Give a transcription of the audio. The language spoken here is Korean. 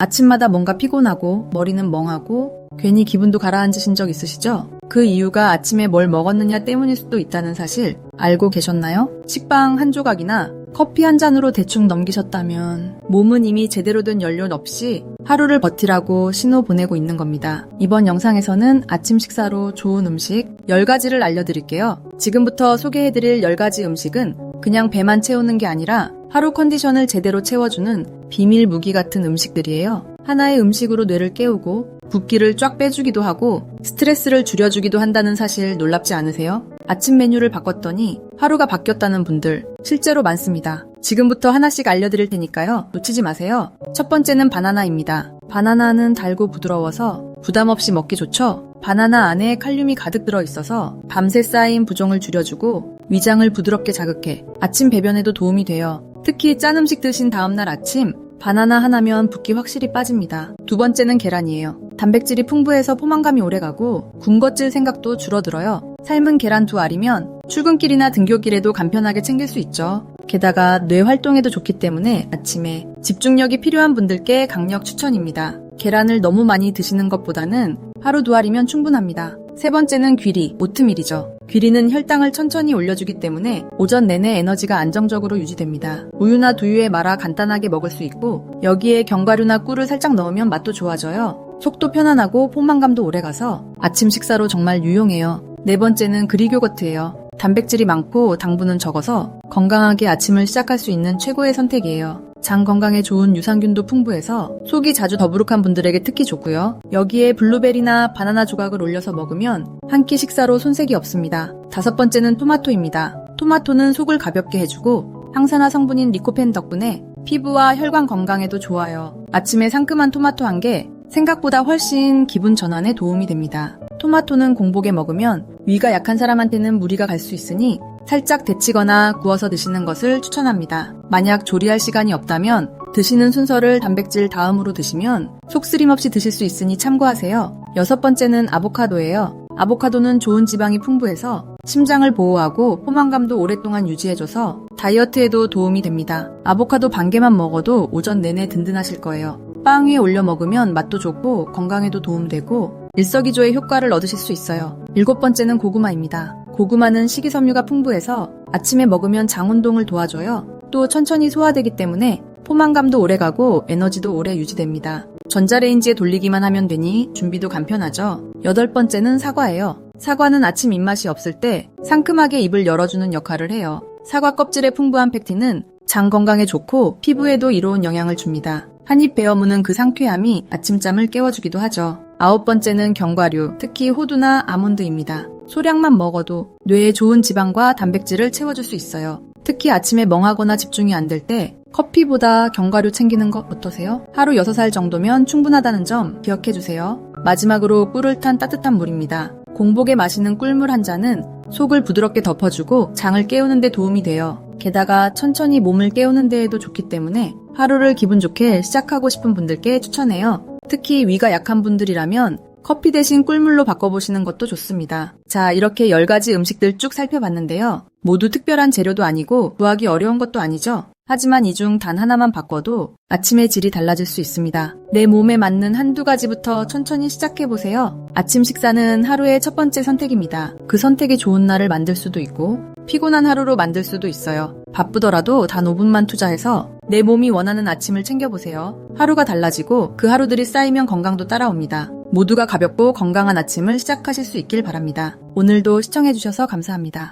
아침마다 뭔가 피곤하고 머리는 멍하고 괜히 기분도 가라앉으신 적 있으시죠? 그 이유가 아침에 뭘 먹었느냐 때문일 수도 있다는 사실 알고 계셨나요? 식빵 한 조각이나 커피 한 잔으로 대충 넘기셨다면 몸은 이미 제대로 된 연료 없이 하루를 버티라고 신호 보내고 있는 겁니다. 이번 영상에서는 아침 식사로 좋은 음식 10가지를 알려드릴게요. 지금부터 소개해드릴 10가지 음식은 그냥 배만 채우는 게 아니라 하루 컨디션을 제대로 채워주는 비밀 무기 같은 음식들이에요. 하나의 음식으로 뇌를 깨우고 붓기를 쫙 빼주기도 하고 스트레스를 줄여주기도 한다는 사실 놀랍지 않으세요? 아침 메뉴를 바꿨더니 하루가 바뀌었다는 분들 실제로 많습니다. 지금부터 하나씩 알려드릴 테니까요. 놓치지 마세요. 첫 번째는 바나나입니다. 바나나는 달고 부드러워서 부담 없이 먹기 좋죠? 바나나 안에 칼륨이 가득 들어 있어서 밤새 쌓인 부종을 줄여주고 위장을 부드럽게 자극해 아침 배변에도 도움이 돼요. 특히 짠 음식 드신 다음날 아침 바나나 하나면 붓기 확실히 빠집니다. 두 번째는 계란이에요. 단백질이 풍부해서 포만감이 오래가고 군것질 생각도 줄어들어요. 삶은 계란 두 알이면 출근길이나 등교길에도 간편하게 챙길 수 있죠. 게다가 뇌 활동에도 좋기 때문에 아침에 집중력이 필요한 분들께 강력 추천입니다. 계란을 너무 많이 드시는 것보다는 하루 두 알이면 충분합니다. 세 번째는 귀리, 오트밀이죠. 귀리는 혈당을 천천히 올려주기 때문에 오전 내내 에너지가 안정적으로 유지됩니다. 우유나 두유에 말아 간단하게 먹을 수 있고 여기에 견과류나 꿀을 살짝 넣으면 맛도 좋아져요. 속도 편안하고 포만감도 오래가서 아침 식사로 정말 유용해요. 네 번째는 그릭 요거트예요. 단백질이 많고 당분은 적어서 건강하게 아침을 시작할 수 있는 최고의 선택이에요. 장 건강에 좋은 유산균도 풍부해서 속이 자주 더부룩한 분들에게 특히 좋고요. 여기에 블루베리나 바나나 조각을 올려서 먹으면 한 끼 식사로 손색이 없습니다. 다섯 번째는 토마토입니다. 토마토는 속을 가볍게 해주고 항산화 성분인 리코펜 덕분에 피부와 혈관 건강에도 좋아요. 아침에 상큼한 토마토 한 개 생각보다 훨씬 기분 전환에 도움이 됩니다. 토마토는 공복에 먹으면 위가 약한 사람한테는 무리가 갈 수 있으니 살짝 데치거나 구워서 드시는 것을 추천합니다. 만약 조리할 시간이 없다면 드시는 순서를 단백질 다음으로 드시면 속쓰림 없이 드실 수 있으니 참고하세요. 여섯 번째는 아보카도예요. 아보카도는 좋은 지방이 풍부해서 심장을 보호하고 포만감도 오랫동안 유지해줘서 다이어트에도 도움이 됩니다. 아보카도 반 개만 먹어도 오전 내내 든든하실 거예요. 빵 위에 올려 먹으면 맛도 좋고 건강에도 도움되고 일석이조의 효과를 얻으실 수 있어요. 일곱 번째는 고구마입니다. 고구마는 식이섬유가 풍부해서 아침에 먹으면 장 운동을 도와줘요. 또 천천히 소화되기 때문에 포만감도 오래가고 에너지도 오래 유지됩니다. 전자레인지에 돌리기만 하면 되니 준비도 간편하죠. 여덟 번째는 사과예요. 사과는 아침 입맛이 없을 때 상큼하게 입을 열어주는 역할을 해요. 사과 껍질의 풍부한 팩틴은 장 건강에 좋고 피부에도 이로운 영향을 줍니다. 한입 베어 무는 그 상쾌함이 아침잠을 깨워주기도 하죠. 아홉 번째는 견과류, 특히 호두나 아몬드입니다. 소량만 먹어도 뇌에 좋은 지방과 단백질을 채워줄 수 있어요. 특히 아침에 멍하거나 집중이 안 될 때 커피보다 견과류 챙기는 것 어떠세요? 하루 6살 정도면 충분하다는 점 기억해 주세요. 마지막으로 꿀을 탄 따뜻한 물입니다. 공복에 마시는 꿀물 한 잔은 속을 부드럽게 덮어주고 장을 깨우는 데 도움이 돼요. 게다가 천천히 몸을 깨우는 데에도 좋기 때문에 하루를 기분 좋게 시작하고 싶은 분들께 추천해요. 특히 위가 약한 분들이라면 커피 대신 꿀물로 바꿔보시는 것도 좋습니다. 자, 이렇게 10가지 음식들 쭉 살펴봤는데요. 모두 특별한 재료도 아니고 구하기 어려운 것도 아니죠. 하지만 이 중 단 하나만 바꿔도 아침의 질이 달라질 수 있습니다. 내 몸에 맞는 한두 가지부터 천천히 시작해보세요. 아침 식사는 하루의 첫 번째 선택입니다. 그 선택이 좋은 날을 만들 수도 있고, 피곤한 하루로 만들 수도 있어요. 바쁘더라도 단 5분만 투자해서 내 몸이 원하는 아침을 챙겨보세요. 하루가 달라지고 그 하루들이 쌓이면 건강도 따라옵니다. 모두가 가볍고 건강한 아침을 시작하실 수 있길 바랍니다. 오늘도 시청해주셔서 감사합니다.